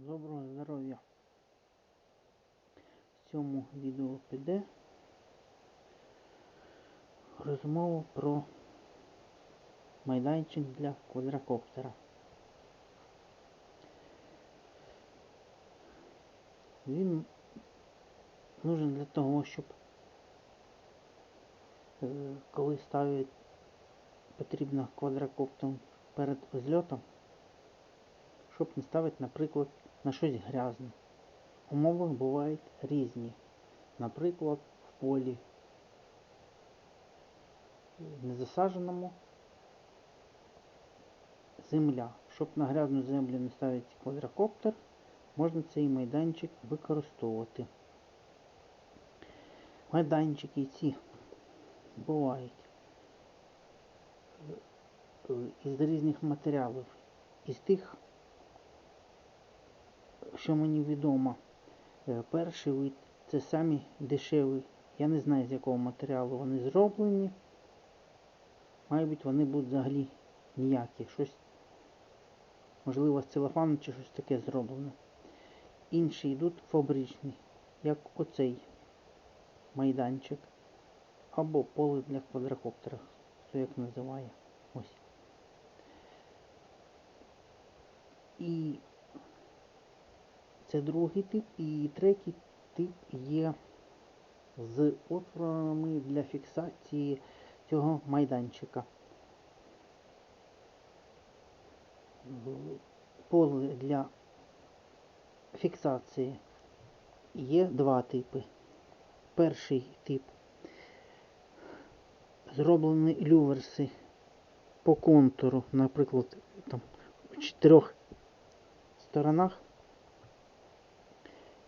Доброго здоров'я! В цьому відео піде розмова про майданчик для квадрокоптера. Він нужен для того, щоб е, коли ставить потрібно квадрокоптер перед зльотом, щоб не ставити, наприклад, на щось грязне. Умови бувають різні. Наприклад, в полі незасадженому земля. Щоб на грязну землю не ставити квадрокоптер, можна цей майданчик використовувати. Майданчики ці бувають із різних матеріалів. Із тих, що мені відомо, е, перший вид це самі дешеві. Я не знаю з якого матеріалу вони зроблені. Мабуть, вони будуть взагалі ніякі. Щось, можливо, з целофану чи щось таке зроблене. Інші йдуть фабричні, як оцей майданчик. Або поле для квадрокоптера, хто як називає. Ось. І це другий тип. І третій тип є з отворами для фіксації цього майданчика. Поле для фіксації є два типи. Перший тип зроблені люверси по контуру, наприклад, там в чотирьох сторонах,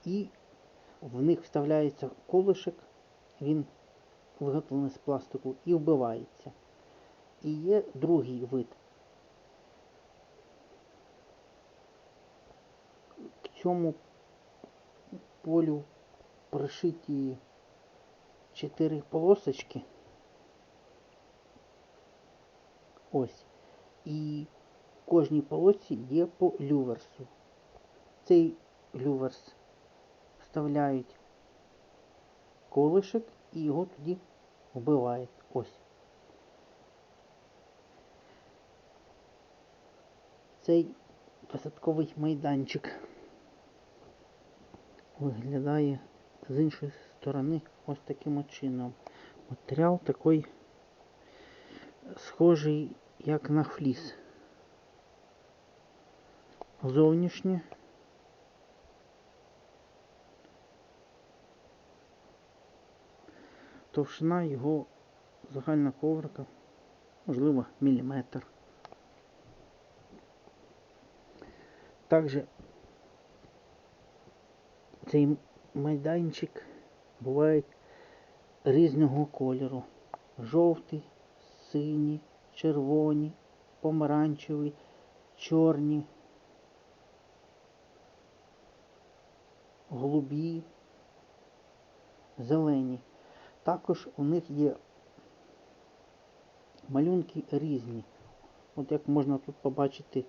і в них вставляється колишек, він виготовлений з пластику і вбивається. І є другий вид. К цьому полю пришиті чотири полосочки. Ось. І в кожній полосці є по люверсу. Цей люверс вставляють колишек і його тоді вбивають. Ось. Цей посадковий майданчик виглядає з іншої сторони ось таким чином. Матеріал такий схожий як на фліс. Зовнішнє. Товщина його загальна коврика, можливо, міліметр. Також цей майданчик буває різного кольору. Жовтий, сині, червоні, помаранчеві, чорні, голубі, зелені. Також у них є малюнки різні. От як можна тут побачити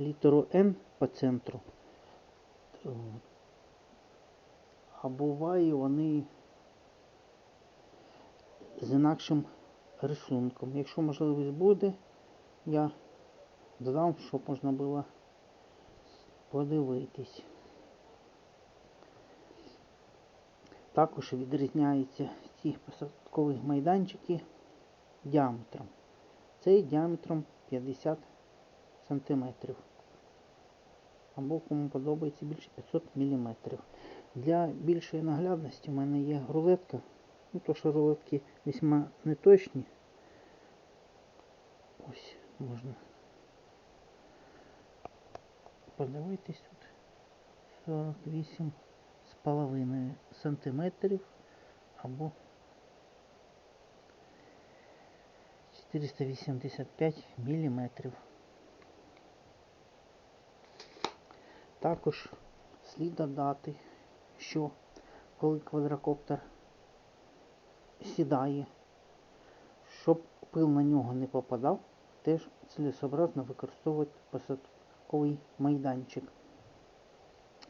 літеру N по центру. А буває вони з інакшим рисунком. Якщо можливість буде, я додам, щоб можна було подивитись. Також відрізняються ці посадкові майданчики діаметром. Цей діаметром 50 см. Або кому подобається більше 500 мм. Для більшої наглядності в мене є рулетка. Ну, то що рулетки весьма неточні. Ось можна подивитись тут 48 з половиною сантиметрів або 485 міліметрів. Також слід додати, що коли квадрокоптер сідає, щоб пил на нього не попадав, теж цілесообразно використовувати посадковий майданчик.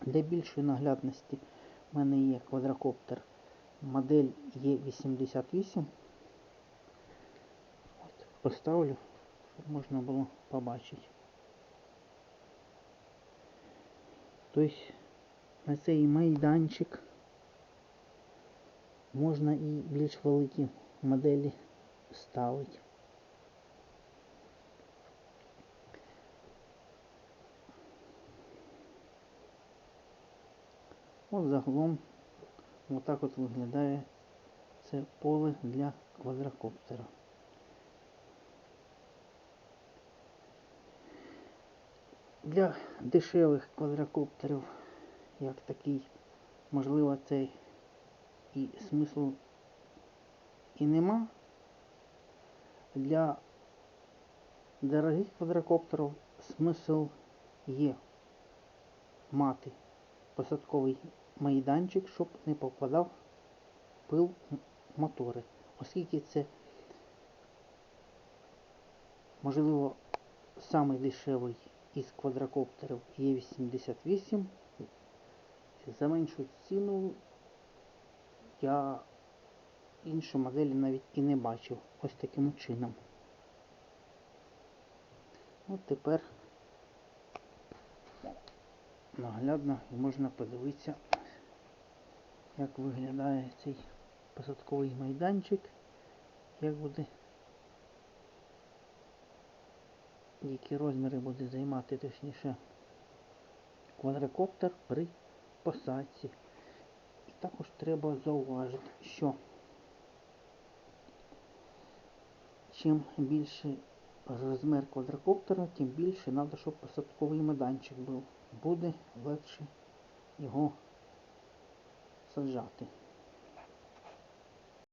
Для більшої наглядності в мене є квадрокоптер модель Е88. Поставлю, щоб можна було побачити. Тобто на цей майданчик можна і більш великі моделі ставити. От загалом отак от виглядає це поле для квадрокоптера. Для дешевих квадрокоптерів, як такий, можливо, цей і смислу і нема. Для дорогих квадрокоптерів смисл є мати посадковий майданчик, щоб не попадав пил мотори. Оскільки це, можливо, самий дешевий із квадрокоптерів Е88, за меншу ціну я інші моделі навіть і не бачив ось таким чином. От тепер наглядно і можна подивитися, як виглядає цей посадковий майданчик, як буде, які розміри буде займати точніше квадрокоптер при посадці. І також треба зауважити, що чим більший розмір квадрокоптера, тим більше треба, щоб посадковий майданчик був. Буде легше його саджати.